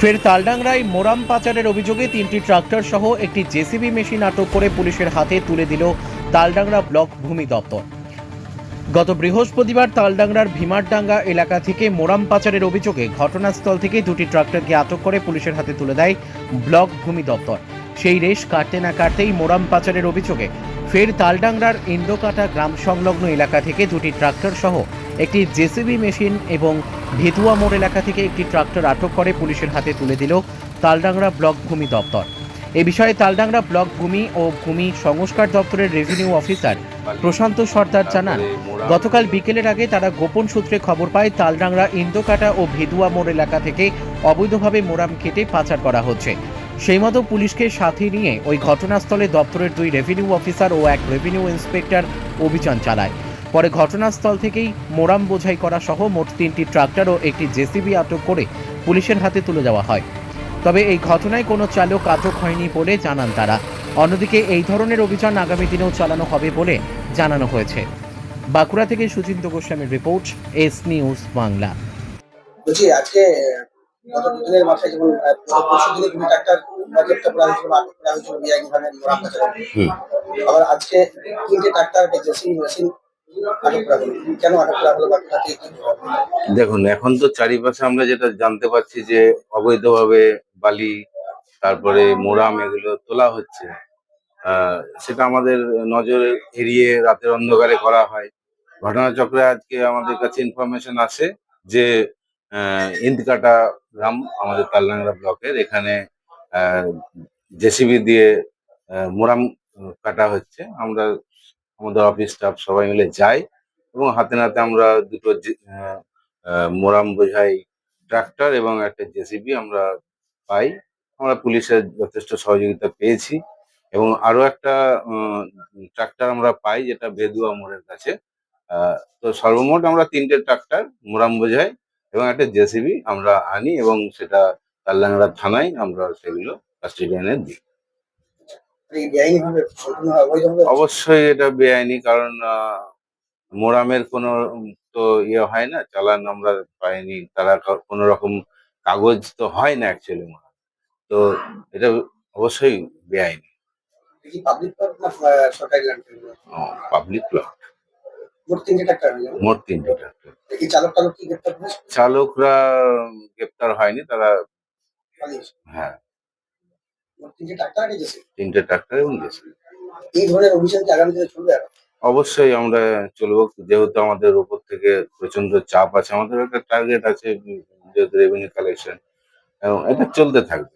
ফের তালডাংরায় মোরাম পাচারের অভিযোগে তিনটি ট্রাক্টর সহ একটি জেসিবি মেশিন আটক করে পুলিশের হাতে তুলে দিল তালডাংরা ব্লক ভূমি দপ্তর। গত বৃহস্পতিবার তালডাংরার ভীমারডাঙ্গা এলাকা থেকে মোরাম পাচারের অভিযোগে ঘটনাস্থল থেকে দুটি ট্রাক্টরকে আটক করে পুলিশের হাতে তুলে দেয় ব্লক ভূমি দপ্তর। সেই রেশ কাটতে না কাটতেই মোরাম পাচারের অভিযোগে ফের তালডাংরার ইন্দোকাটা গ্রাম সংলগ্ন এলাকা থেকে দুটি ট্রাক্টর সহ একটি জেসিবি মেশিন এবং ভেতুয়া মোড় এলাকা থেকে একটি ট্রাক্টর আটক করে পুলিশের হাতে তুলে দিল তালডাংরা ব্লক ভূমি দপ্তর। এ বিষয়ে তালডাংরা ব্লক ভূমি ও ভূমি সংস্কার দপ্তরের রেভিনিউ অফিসার প্রশান্ত সর্দার জানান, গতকাল বিকেলের আগে তারা গোপন সূত্রে খবর পায়, তালডাংরা ইন্দোকাটা ও ভেদুয়া মোড় এলাকা থেকে অবৈধভাবে মোরাম কেটে পাচার করা হচ্ছে। সেই মতো পুলিশকে সাথে নিয়ে ওই ঘটনাস্থলে দপ্তরের দুই রেভিনিউ অফিসার ও এক রেভিনিউ ইন্সপেক্টর অভিযান চালায়। পরে ঘটনাস্থল থেকেই মোরাম বোঝাই করা সহ মোট তিনটি ট্রাক্টর ও একটি জেসিবি আটক করে পুলিশের হাতে তুলে দেওয়া হয়। তবে এই ঘটনায় কোনো চালক আটক হয়নি বলে জানান তারা। অন্যদিকে এই ধরনের অভিযান আগামী দিনেও চালানো হবে বলে জানানো হয়েছে। বাঁকুড়া থেকে সুচিন্ত গোস্বামীর রিপোর্ট এস নিউজ বাংলা। বলছি আজকে গত দুদিনের মাথায় যেমন পরশু দিনে তুমি ট্রাক্টর বাজেটটা করা হয়েছিল আটক করা হয়েছিল বিআইনি ভাবে মোরাম বাজারে আবার আজকে তিনটে ট্রাক্টর একটা জেসিবি মেশিন দেখুন, এখন তো চারিপাশে আমরা যেটা জানতে পারছি যে অবৈধভাবে বালি, তারপরে মোরাম এগুলো তোলা হচ্ছে। সেটা আমাদের নজরে এড়িয়ে রাতের অন্ধকারে করা হয়। ঘটনাচক্রে আজকে আমাদের কাছে ইনফরমেশন আসে যে ইন্দকাটা গ্রাম আমাদের তালডাংরা ব্লকের এখানে জেসিবি দিয়ে মোরাম কাটা হচ্ছে। আমরা আমাদের অফিস স্টাফ সবাই মিলে যাই এবং হাতে নাতে আমরা দুটো মোরাম বোঝাই ট্রাক্টর এবং একটা জেসিবি আমরা পাই। আমরা পুলিশের যথেষ্ট সহযোগিতা পেয়েছি এবং আরও একটা ট্রাক্টর আমরা পাই যেটা বেদুয়া মোড়ের কাছে। তো সর্বমোট আমরা তিনটে ট্রাক্টর মোরাম বোঝাই এবং একটা জেসিবি আমরা আনি এবং সেটা তাল্লাংরা থানায় আমরা সেগুলো কাস্টডিয়ানে দিই এই বেআইনি ভাবে সম্পূর্ণ অবৈধভাবে অবশ্যই এটা বেআইনি কারণ মোরামের কোনো তো ইয়ে হয় না চালান আমরা পাইনি তারা কোনো রকম কাগজ তো হয় না অ্যাকচুয়ালি মোরাম। তো এটা অবশ্যই বেআইনি। পাবলিক প্লট মোট তিনটে ট্রাক্টর চালকরা গ্রেপ্তার হয়নি তারা হ্যাঁ। তিনটে ট্রাক্টর তিনটে ট্রাক্টর এবং গেছে এই ধরনের অভিযান কি আগামী দিনে চলবে অবশ্যই আমরা চলবো যেহেতু আমাদের উপর থেকে প্রচণ্ড চাপ আছে আমাদের একটা টার্গেট আছে যেহেতু রেভিনিউ কালেকশন এবং এটা চলতে থাকবে।